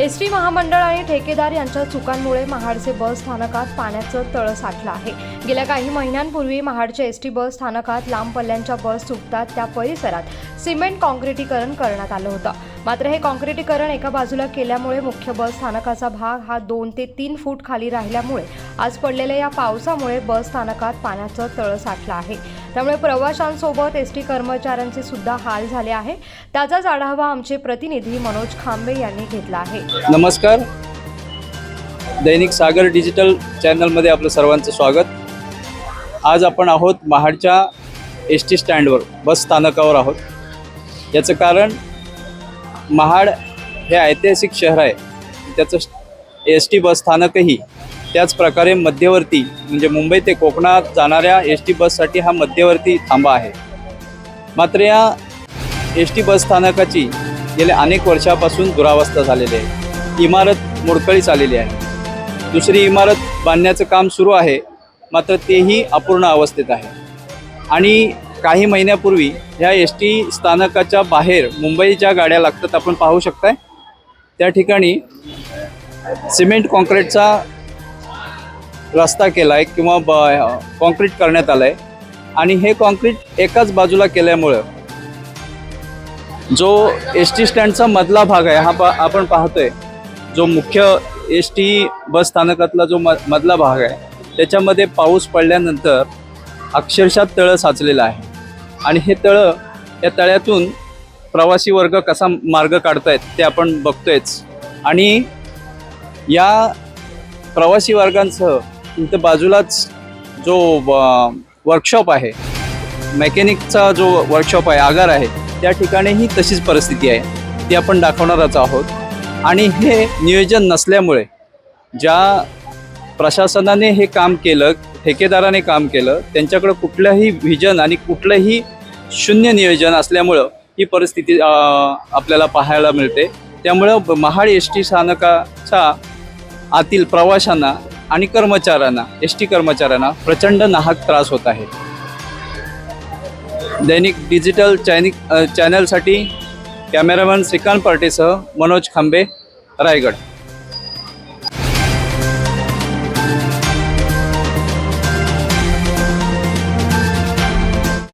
S T महामंडळ आणि ठेकेदार यांच्या चुकांमुळे महाडचे बस स्थानकात पाण्याचं तळ साठलं आहे. गेल्या काही महिन्यांपूर्वी महाडच्या एस टी बस स्थानकात लांब पल्ल्यांच्या बस सुटतात त्या परिसरात सिमेंट काँक्रिटीकरण करण्यात आलं होतं. मात्र हे काँक्रिटीकरण एका बाजूला केल्यामुळे मुख्य बस स्थानकाचा भाग हा दोन ते तीन फूट खाली राहिल्यामुळे आज पडलेल्या या पावसामुळे बस स्थानकात पाण्याचं तळ साठलं आहे. त्यामुळे प्रवाशांसोबत एस टी कर्मचाऱ्यांचे सुद्धा हाल झाले आहे. त्याचाच आढावा आमचे प्रतिनिधी मनोज खांबे यांनी घेतला आहे. नमस्कार. दैनिक सागर डिजिटल चॅनलमध्ये आपलं सर्वांचं स्वागत. आज आपण आहोत महाडच्या एस टी स्टँडवर बस स्थानकावर आहोत. याचं कारण महाड हे ऐतिहासिक शहर आहे. त्याचं एस टी बस स्थानकही त्याचप्रकारे मध्यवर्ती म्हणजे मुंबई ते कोकणात जाणाऱ्या एस टी बससाठी हा मध्यवर्ती थांबा आहे. मात्र या एस टी बस स्थानकाची गेल्या अनेक वर्षापासून दुरावस्था झालेली आहे. इमारत मोडकळीच आलेली आहे. दुसरी इमारत बांधण्याचं काम सुरू आहे मात्र तेही अपूर्ण अवस्थेत आहे. आणि काही महिन्यापूर्वी ह्या एस टी स्थानकाच्या बाहेर मुंबई ज्या गाड्या लागतात आपण पाहू शकताय. त्या ठिकाणी सिमेंट कॉन्क्रीटचा रस्ता केला आहे किंवा ब कॉन्क्रीट करण्यात आलं आहे आणि हे कॉन्क्रीट एकाच बाजूला केल्यामुळं जो एस टी स्टँडचा मधला भाग आहे हा पा आपण पाहतोय जो मुख्य एस टी बस स्थानकातला जो म मधला भाग आहे त्याच्यामध्ये पाऊस पडल्यानंतर अक्षरशः तळं साचलेलं आहे. आणि हे तळं या तळ्यातून प्रवासी वर्ग कसा मार्ग काढतायत ते आपण बघतोयच. आणि या प्रवासी वर्गांसह इथं बाजूलाच जो वर्कशॉप आहे मेकॅनिकचा जो वर्कशॉप आहे आगार आहे त्या ठिकाणीही तशीच परिस्थिती आहे. ती आपण दाखवणारच आहोत. आणि हे नियोजन नसल्यामुळे ज्या प्रशासनाने हे काम केलं ठेकेदाराने काम केलं त्यांच्याकडं कुठलंही व्हिजन आणि कुठलंही शून्य नियोजन असल्यामुळं ही परिस्थिती आपल्याला पाहायला मिळते. त्यामुळं महाड एस टी स्थानकाच्या आतील प्रवाशांना आणि कर्मचाऱ्यांना एस टी कर्मचाऱ्यांना प्रचंड नाहक त्रास होत आहे. दैनिक डिजिटल चॅनिक चॅनलसाठी कॅमेरामॅन श्रीकांत पार्टेसह मनोज खांबे रायगड.